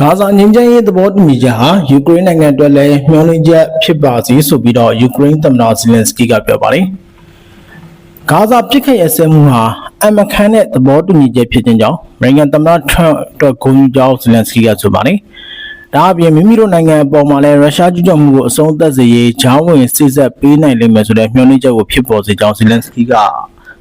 ဂါဇာငြိမ်းချမ်းရေးသဘောတူညီချက်ဟာယူကရိန်းနိုင်ငံအတွက်လည်းမျှော်လင့်ချက်ဖြစ်ပါစေဆိုပြီးတော့ယူကရိန်းသမ္မတဇီလန်စကီကပြောပါတယ်။ဂါဇာပြစ်ခတ်ရစဲမှုဟာအမခန်တဲ့သဘောတူညီချက်ဖြစ်ခြင်းကြောင့်အမေရိကန်သမ္မတထရန့်အတွက်ဂုဏ်ယူကြောင်းဇီလန်စကီကဆိုပါတယ်။ဒါအပြင်မိမိတို့နိုင်ငံအပေါ်မှာလည်းရုရှားကျူးကျော်မှုကိုအဆုံးသတ်စေရေးဂျောင်းဝင်စစ်ဆက်ပေးနိုင်လိမ့်မယ်ဆိုတဲ့မျှော်လင့်ချက်ကိုဖြစ်ပေါ်စေကြောင်းဇီလန်စကီက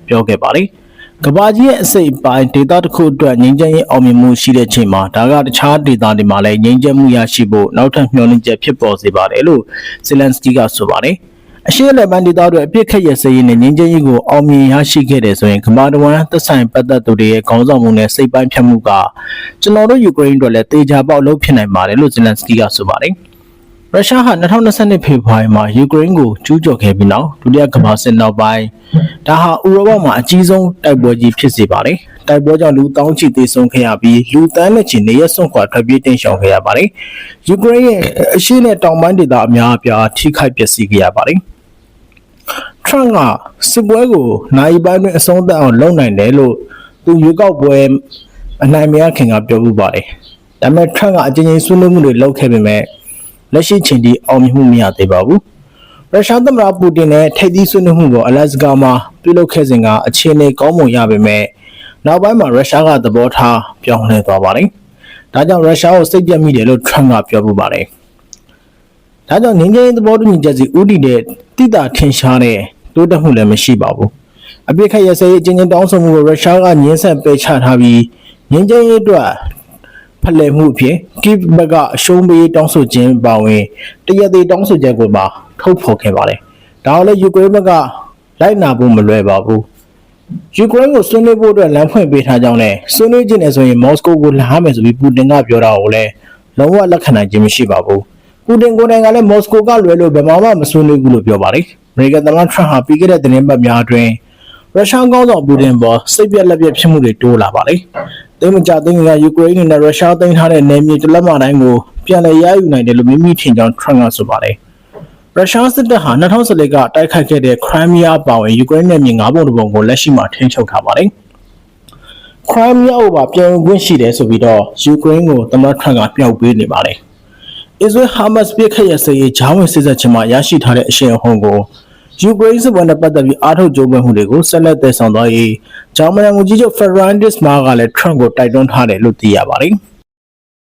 ပြောခဲ့ပါတယ်။ ကဘာကြီးရဲ့အစိပ်ပိုင်းဒေတာတစ်ခုအတွက်ငြိမ်းချမ်းရေးအောင်မြင်မှုရှိတဲ့ချိန်မှာဒါကတခြားဒေတာတွေမှာလည်းငြိမ်းချမ်းမှုရရှိဖို့နောက်ထပ်မျှော်လင့်ချက်ဖြစ်ပေါ်စေပါတယ်လို့ဇီလန်စကီကဆိုပါတယ်အရှိလက်ပန်းဒေတာတွေအပြစ်ခတ်ရစရေးနဲ့ငြိမ်းချမ်းရေးကိုအောင်မြင်ရရှိခဲ့တယ်ဆိုရင်ကမ္ဘာတဝန်းသက်ဆိုင်ပတ်သက်သူတွေရဲ့ခေါင်းဆောင်မှုနဲ့စိတ်ပိုင်းဖြတ်မှုကကျွန်တော်တို့ယူကရိန်းအတွက်လည်းတေချာပေါက်လုပ်ဖြစ်နိုင်ပါတယ်လို့ဇီလန်စကီကဆိုပါတယ် ရုရှားဟာ2022ဖေဖော်ဝါရီမှာယူကရိန်းကိုကျူးကျော်ခဲ့ပြီးနောက်ဒုတိယကမ္ဘာစစ်နောက်ပိုင်းဒါဟာဥရောပမှာအကြီးဆုံးတိုက်ပွဲကြီးဖြစ်စေပါတယ်။တိုက်ပွဲကြောင့်လူတောင်းချီသေဆုံးခဲ့ရပြီးလူတန်းနဲ့ချီနေရဆွန့်ခွာထွက်ပြေးတိမ်းရှောင်ခဲ့ရပါတယ်။ယူကရိန်းရဲ့အရှေ့နဲ့တောင်ပိုင်းဒေသအများအပြားထိခိုက်ပျက်စီးခဲ့ရပါတယ်။ Trump ကစစ်ပွဲကိုနိုင်ပိုင်းတွင်အဆုံးသတ်အောင်လုပ်နိုင်တယ်လို့သူရွေးကောက်ပွဲအနိုင်မရခင်ကပြောမှုပါတယ်။ဒါပေမဲ့ Trump ကအကြိမ်ကြိမ်ဆွေးနွေးမှုတွေလုပ်ခဲ့ပေမဲ့ လက်ရှိချိန်ထိအောင်မြင်မှုမရသေးပါဘူး။ရုရှားသမ္မတပူတင်နဲ့ထိပ်သီးဆွေးနွေးမှုကိုအလက်စကာမှာပြုလုပ်ခဲ့စဉ်ကအခြေအနေကောင်းမွန်ရပေမဲ့နောက်ပိုင်းမှာရုရှားကသဘောထားပြောင်းလဲသွားပါတယ်။ဒါကြောင့်ရုရှားကိုစိတ်ပြတ်မိတယ်လို့ Trump ကပြောပူပါတယ်။ဒါကြောင့်ငင်းငင်းသဘောတူညီချက်စီဥတီတဲ့တိတာထင်ရှားတဲ့တိုးတက်မှုလည်းမရှိပါဘူး။အပြစ်ခတ်ရစရေးအချင်းချင်းတောင်းဆိုမှုကိုရုရှားကညှင်းဆန်ပယ်ချထားပြီးငင်းချင်းရေးအတွက်ဖ လှယ်မှုအဖြစ်ကိဗ်ဘက်ကအရှုံးပေးတောင်းဆိုခြင်းပါဝင်တရက်သေးတောင်းဆိုချက်ကိုပါထုတ်ဖော်ခဲ့ပါတယ်။ဒါအောင်လည်းယူကရိန်းဘက်ကလိုက်နာဖို့မလွယ်ပါဘူး။ယူကရိန်းကိုဆွေးနွေးဖို့အတွက်လမ်းဖွင့်ပေးထားကြောင်းနဲ့ဆွေးနွေးခြင်းနဲ့ဆိုရင်မော်စကိုကိုလာရမယ်ဆိုပြီးပူတင်ကပြောတာကိုလည်းလုံးဝလက်ခံနိုင်ခြင်းမရှိပါဘူး။ပူတင်ကိုယ်တိုင်ကလည်းမော်စကိုကလွယ်လို့ဘယ်မှာမှမဆွေးနွေးဘူးလို့ပြောပါတယ်။အမေရိကန်သမ္မတထရန့်ဟာပြီးခဲ့တဲ့သတင်းပတ်များအတွင်း ရုရှားကောင်းဆောင်ပူတင်ပေါ်စိတ်ပြက်လက်ပြက်ဖြစ်မှုတွေတိုးလာပါတယ်။သိမ်းမကြသိမ်းကယူကရိန်းနဲ့ရုရှားသိမ်းထားတဲ့နယ်မြေတစ်လက်မတိုင်းကိုပြန်လည်ရယူနိုင်တယ်လို့မိမိထင်ကြောင်းထရန့်ကဆိုပါတယ်။ရုရှားစစ်တပ်ဟာ2014ကတိုက်ခိုက်ခဲ့တဲ့ခရိုင်းမီးယားပါဝင်ယူကရိန်းနယ်မြေ၅ပုံတစ်ပုံကိုလက်ရှိမှာထိန်းချုပ်ထားပါတယ်။ခရိုင်းမီးယားကိုပါပြန်ဝင်ခွင့်ရှိတယ်ဆိုပြီးတော့ယူကရိန်းကိုသမ္မတထရန့်ကပြောက်ပေးနေပါတယ်။အစ္စရေးဟာမတ်စ်ပြစ်ခတ်ရစေရေးဂျာဝင်စစ်ဆက်ခြင်းမှာရရှိထားတဲ့အရှင်အဟုန်ကို ယူကရိန်းစစ်ပွဲနဲ့ပတ်သက်ပြီးအားထုတ်ကြိုးပမ်းမှုတွေကိုဆက်လက်တည်ဆောင်သွားရေးဂျာမန်နိုင်ငံကြီးချုပ်ဖက်ရန်ဒစ်မာကလည်းထရန့်ကိုတိုက်တွန်းထားတယ်လို့သိရပါတယ်။